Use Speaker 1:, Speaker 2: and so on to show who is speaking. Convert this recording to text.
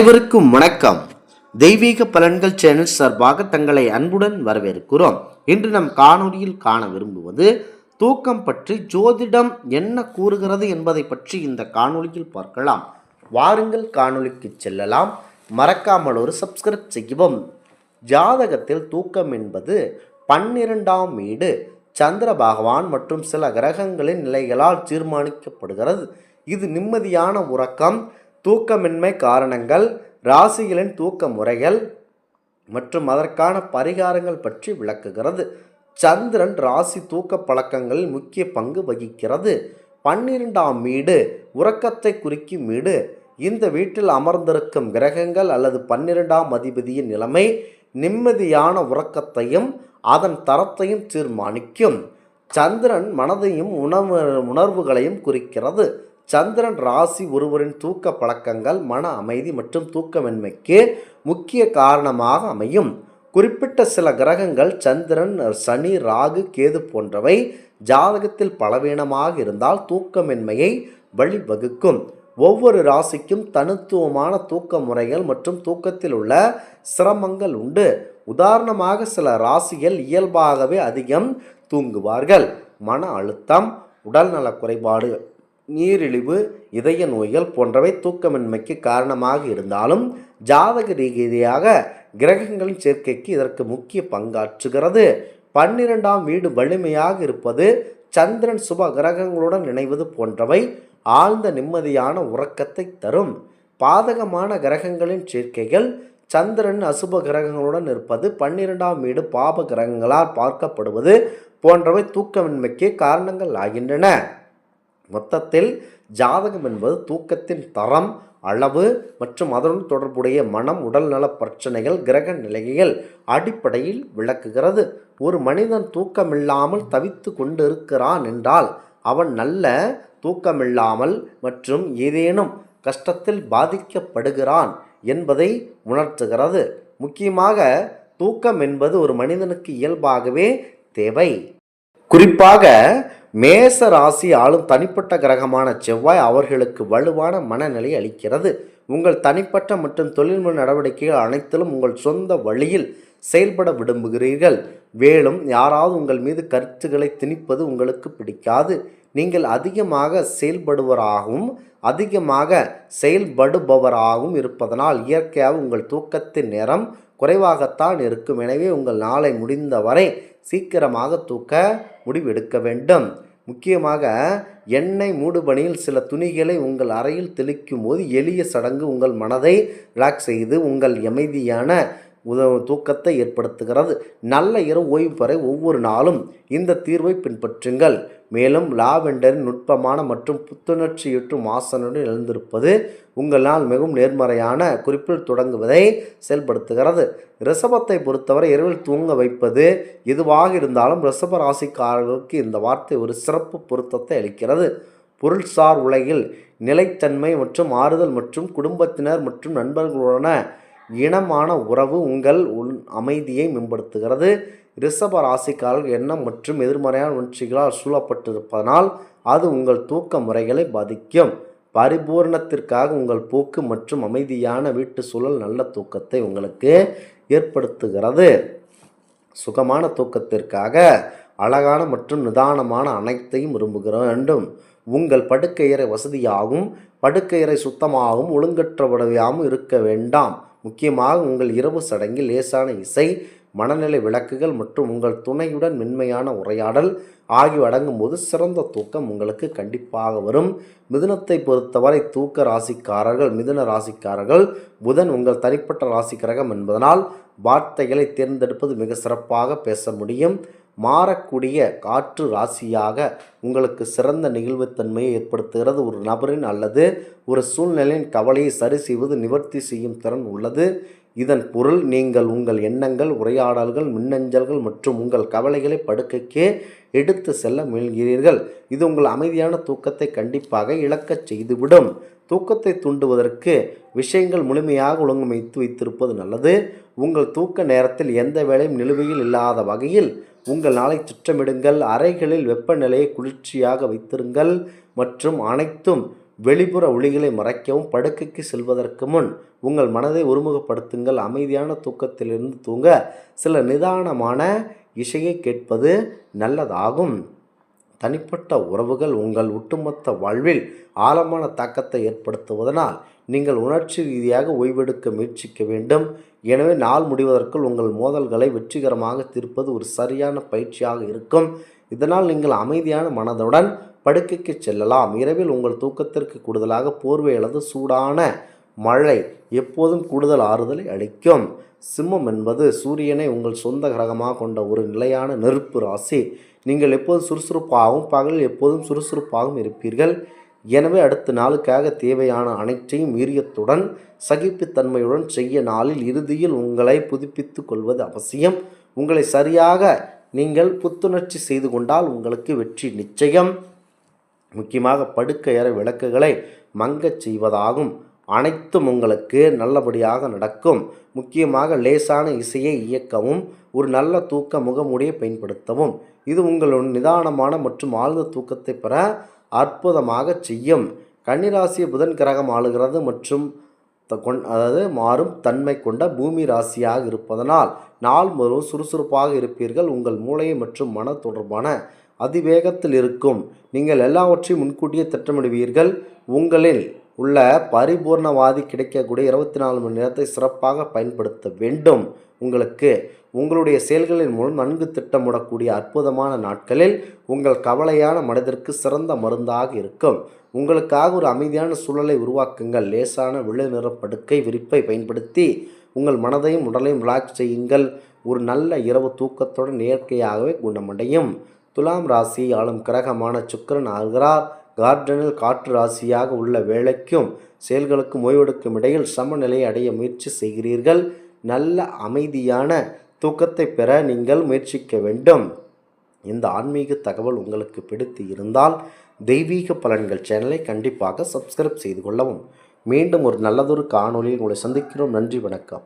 Speaker 1: அனைவருக்கும் வணக்கம். தெய்வீக பலன்கள் சேனல் சார்பாக தங்களை அன்புடன் வரவேற்கிறோம். இன்று நம் காணொலியில் காண விரும்புவது தூக்கம் பற்றி ஜோதிடம் என்ன கூறுகிறது என்பதை பற்றி இந்த காணொலியில் பார்க்கலாம். வாருங்கள் காணொலிக்கு செல்லலாம். மறக்காமல் ஒரு சப்ஸ்கிரைப் செய்யவும். ஜாதகத்தில் தூக்கம் என்பது பன்னிரெண்டாம் வீடு. சந்திர பகவான் மற்றும் சில கிரகங்களின் நிலைகளால் தீர்மானிக்கப்படுகிறது. இது நிம்மதியான உறக்கம். தூக்கமின்மை காரணங்கள் ராசிகளின் தூக்க முறைகள் மற்றும் அதற்கான பரிகாரங்கள் பற்றி விளக்குகிறது. சந்திரன் ராசி தூக்க பழக்கங்களில் முக்கிய பங்கு வகிக்கிறது. பன்னிரெண்டாம் வீடு உறக்கத்தை குறிக்கும் வீடு. இந்த வீட்டில் அமர்ந்திருக்கும் கிரகங்கள் அல்லது பன்னிரெண்டாம் அதிபதியின் நிலைமை நிம்மதியான உறக்கத்தையும் அதன் தரத்தையும் தீர்மானிக்கும். சந்திரன் மனதையும் உணவு உணர்வுகளையும் குறிக்கிறது. சந்திரன் ராசி ஒருவரின் தூக்க பழக்கங்கள் மன அமைதி மற்றும் தூக்கமின்மைக்கு முக்கிய காரணமாக அமையும். குறிப்பிட்ட சில கிரகங்கள் சந்திரன் சனி ராகு கேது போன்றவை ஜாதகத்தில் பலவீனமாக இருந்தால் தூக்கமின்மையை வழிவகுக்கும். ஒவ்வொரு ராசிக்கும் தனித்துவமான தூக்க முறைகள் மற்றும் தூக்கத்தில் உள்ள சிரமங்கள் உண்டு. உதாரணமாக சில ராசிகள் இயல்பாகவே அதிகம் தூங்குவார்கள். மன அழுத்தம் உடல்நல குறைபாடு நீரிழிவு இதய நோய்கள் போன்றவை தூக்கமின்மைக்கு காரணமாக இருந்தாலும் ஜாதக ரீதியாக கிரகங்களின் சேர்க்கைக்கு இதற்கு முக்கிய பங்காற்றுகிறது. பன்னிரெண்டாம் வீடு வலிமையாக இருப்பது சந்திரன் சுப கிரகங்களுடன் இணைவது போன்றவை ஆழ்ந்த நிம்மதியான உறக்கத்தை தரும். பாதகமான கிரகங்களின் சேர்க்கைகள் சந்திரன் அசுப கிரகங்களுடன் இருப்பது பன்னிரெண்டாம் வீடு பாப கிரகங்களால் பார்க்கப்படுவது போன்றவை தூக்கமின்மைக்கு காரணங்கள் ஆகின்றன. மொத்தத்தில் ஜாதகம் என்பது தூக்கத்தின் தரம் அளவு மற்றும் அதனுடன் தொடர்புடைய மனம் உடல்நல பிரச்சனைகள் கிரக நிலைகள் அடிப்படையில் விளக்குகிறது. ஒரு மனிதன் தூக்கமில்லாமல் தவித்து கொண்டிருக்கிறான் என்றால் அவன் நல்ல தூக்கமில்லாமல் மற்றும் ஏதேனும் கஷ்டத்தில் பாதிக்கப்படுகிறான் என்பதை உணர்த்துகிறது. முக்கியமாக தூக்கம் என்பது ஒரு மனிதனுக்கு இயல்பாகவே தேவை. குறிப்பாக மேச ராசி ஆளும் தனிப்பட்ட கிரகமான செவ்வாய் அவர்களுக்கு வலுவான மனநிலை அளிக்கிறது. உங்கள் தனிப்பட்ட மற்றும் தொழில்முறை நடவடிக்கைகள் அனைத்திலும் உங்கள் சொந்த வழியில் செயல்பட விரும்புகிறீர்கள். மேலும் யாராவது உங்கள் மீது கருத்துக்களை திணிப்பது உங்களுக்கு பிடிக்காது. நீங்கள் அதிகமாக செயல்படுவராகவும் அதிகமாக செயல்படுபவராகவும் இருப்பதனால் இயற்கையாக உங்கள் தூக்கத்தின் நேரம் குறைவாகத்தான் இருக்கும். எனவே உங்கள் நாளை முடிந்தவரை சீக்கிரமாக தூக்க முடிவெடுக்க வேண்டும். முக்கியமாக எண்ணெய் மூடுபணியில் சில துணிகளை உங்கள் அறையில் தெளிக்கும் போது எளிய சடங்கு உங்கள் மனதை ரிலாக்ஸ் செய்து உங்கள் அமைதியான உதவ தூக்கத்தை ஏற்படுத்துகிறது. நல்ல இரவு ஓய்வு பெற ஒவ்வொரு நாளும் இந்த தீர்வை பின்பற்றுங்கள். மேலும் லாவெண்டரின் நுட்பமான மற்றும் புத்துணர்ச்சியுற்றும் வாசனுடன் எழுந்திருப்பது உங்களால் மிகவும் நேர்மறையான குறிப்பில் தொடங்குவதை செயல்படுத்துகிறது. ரிஷபத்தை பொறுத்தவரை இரவில் தூங்க வைப்பது எதுவாக இருந்தாலும் ரிஷப ராசிக்காரர்களுக்கு இந்த வார்த்தை ஒரு சிறப்பு பொருத்தத்தை அளிக்கிறது. பொருள்சார் உலகில் நிலைத்தன்மை மற்றும் ஆறுதல் மற்றும் குடும்பத்தினர் மற்றும் நண்பர்களுடன இனமான உறவு உங்கள் உள் அமைதியை மேம்படுத்துகிறது. ரிஷப ராசிக்காரர்கள் எண்ணம் மற்றும் எதிர்மறையான உணர்ச்சிகளால் சூழப்பட்டிருப்பதனால் அது உங்கள் தூக்க முறைகளை பாதிக்கும். பரிபூரணத்திற்காக உங்கள் போக்கு மற்றும் அமைதியான வீட்டு சூழல் நல்ல தூக்கத்தை உங்களுக்கு ஏற்படுத்துகிறது. சுகமான தூக்கத்திற்காக அழகான மற்றும் நிதானமான அனைத்தையும் விரும்புகிற வேண்டும். உங்கள் படுக்கையறை வசதியாகவும் படுக்கையறை சுத்தமாகவும் ஒழுங்கற்றபடியாகவும் இருக்க வேண்டாம். முக்கியமாக உங்கள் இரவு சடங்கில் லேசான இசை மனநிலை விளக்குகள் மற்றும் உங்கள் துணையுடன் மென்மையான உரையாடல் ஆகியவை அடங்கும்போது சிறந்த தூக்கம் உங்களுக்கு கண்டிப்பாக வரும். மிதுனத்தை பொறுத்தவரை தூக்க ராசிக்காரர்கள் மிதுன ராசிக்காரர்கள் புதன் உங்கள் தனிப்பட்ட ராசி கிரகம் என்பதனால் வார்த்தைகளை தேர்ந்தெடுப்பது மிக சிறப்பாக பேச முடியும். மாறக்கூடிய காற்று ராசியாக உங்களுக்கு சிறந்த நிகழ்வுத்தன்மையை ஏற்படுத்துகிறது. ஒரு நபரின் அல்லது ஒரு சூழ்நிலையின் கவலையை சரி செய்வது நிவர்த்தி செய்யும் திறன் உள்ளது. இதன் பொருள் நீங்கள் உங்கள் எண்ணங்கள் உரையாடல்கள் மின்னஞ்சல்கள் மற்றும் உங்கள் கவலைகளை படுக்கைக்கே எடுத்து செல்ல முயல்கிறீர்கள். இது உங்கள் அமைதியான தூக்கத்தை கண்டிப்பாக இழக்கச் செய்துவிடும். தூக்கத்தை தூண்டுவதற்கு விஷயங்கள் முழுமையாக ஒழுங்கமைத்து வைத்திருப்பது நல்லது. உங்கள் தூக்க நேரத்தில் எந்த வேலையும் நிலுவையில் இல்லாத வகையில் உங்கள் நாளை சுற்றமிடுங்கள். அறைகளில் வெப்பநிலையை குளிர்ச்சியாக வைத்திருங்கள். மற்றும் அனைத்தும் வெளிப்புற ஒளிகளை மறைக்கவும் படுக்கைக்கு செல்வதற்கு முன் உங்கள் மனதை ஒருமுகப்படுத்துங்கள். அமைதியான தூக்கத்திலிருந்து தூங்க சில நிதானமான இசையை கேட்பது நல்லதாகும். தனிப்பட்ட உறவுகள் உங்கள் ஒட்டுமொத்த வாழ்வில் ஆழமான தாக்கத்தை ஏற்படுத்துவதனால் நீங்கள் உணர்ச்சி ரீதியாக ஓய்வெடுக்க முயற்சிக்க வேண்டும். எனவே நாள் முடிவதற்குள் உங்கள் மோதல்களை வெற்றிகரமாக தீர்ப்பது ஒரு சரியான பயிற்சியாக இருக்கும். இதனால் நீங்கள் அமைதியான மனதுடன் படுக்கைக்கு செல்லலாம். இரவில் உங்கள் தூக்கத்திற்கு கூடுதலாக போர்வை அல்லது சூடான மழை எப்போதும் கூடுதல் ஆறுதலை அளிக்கும். சிம்மம் என்பது சூரியனை உங்கள் சொந்த கிரகமாக கொண்ட ஒரு நிலையான நெருப்பு ராசி. நீங்கள் எப்போதும் சுறுசுறுப்பாகவும் பகலில் எப்போதும் சுறுசுறுப்பாகவும் இருப்பீர்கள். எனவே அடுத்த நாளுக்காக தேவையான அனைத்தையும் வீரியத்துடன் சகிப்புத்தன்மையுடன் செய்ய நாளில் இறுதியில் உங்களை புதுப்பித்து கொள்வது அவசியம். உங்களை சரியாக நீங்கள் புத்துணர்ச்சி செய்து கொண்டால் உங்களுக்கு வெற்றி நிச்சயம். முக்கியமாக படுக்கையற விளக்குகளை மங்கச் செய்வதாகும். அனைத்தும் உங்களுக்கு நல்லபடியாக நடக்கும். முக்கியமாக லேசான இசையை இயக்கவும் ஒரு நல்ல தூக்க முகமூடியை பயன்படுத்தவும். இது உங்களுடன் நிதானமான மற்றும் ஆழ்ந்த தூக்கத்தை பெற அற்புதமாக செய்யும். கன்னிராசியை புதன் கிரகம் ஆளுகிறது மற்றும் த- கொண் அதாவது மாறும் தன்மை கொண்ட பூமி ராசியாக இருப்பதனால் நாள் முழுவதும் சுறுசுறுப்பாக இருப்பீர்கள். உங்கள் மூளை மற்றும் மன தொடர்பான அதிவேகத்தில் இருக்கும். நீங்கள் எல்லாவற்றையும் முன்கூட்டியே திட்டமிடுவீர்கள். உங்களில் உள்ள பரிபூர்ணவாதி கிடைக்கக்கூடிய இருபத்தி நாலு மணி நேரத்தை சிறப்பாக பயன்படுத்த வேண்டும். உங்களுக்கு உங்களுடைய செயல்களின் மூலம் நன்கு திட்டமிடக்கூடிய அற்புதமான நாட்களில் உங்கள் கவலையான மனதிற்கு சிறந்த மருந்தாக இருக்கும். உங்களுக்காக ஒரு அமைதியான சூழலை உருவாக்குங்கள். லேசான வெள்ளை நிற படுக்கை விரிப்பை பயன்படுத்தி உங்கள் மனதையும் உடலையும் ரிலாக்ஸ் செய்யுங்கள். ஒரு நல்ல இரவு தூக்கத்துடன் இயற்கையாகவே குணமடையும். துலாம் ராசி ஆளும் கிரகமான சுக்கரன் ஆகிறார். கார்டனில் காற்று ராசியாக உள்ள வேலைக்கும் செயல்களுக்கும் ஓய்வெடுக்கும் இடையில் சமநிலையை அடைய முயற்சி செய்கிறீர்கள். நல்ல அமைதியான தூக்கத்தை பெற நீங்கள் முயற்சிக்க வேண்டும். இந்த ஆன்மீக தகவல் உங்களுக்கு பிடித்து இருந்தால் தெய்வீக பலன்கள் சேனலை கண்டிப்பாக சப்ஸ்கிரைப் செய்து கொள்ளவும். மீண்டும் ஒரு நல்லதொரு காணொலியில் உங்களை சந்திக்கிறோம். நன்றி வணக்கம்.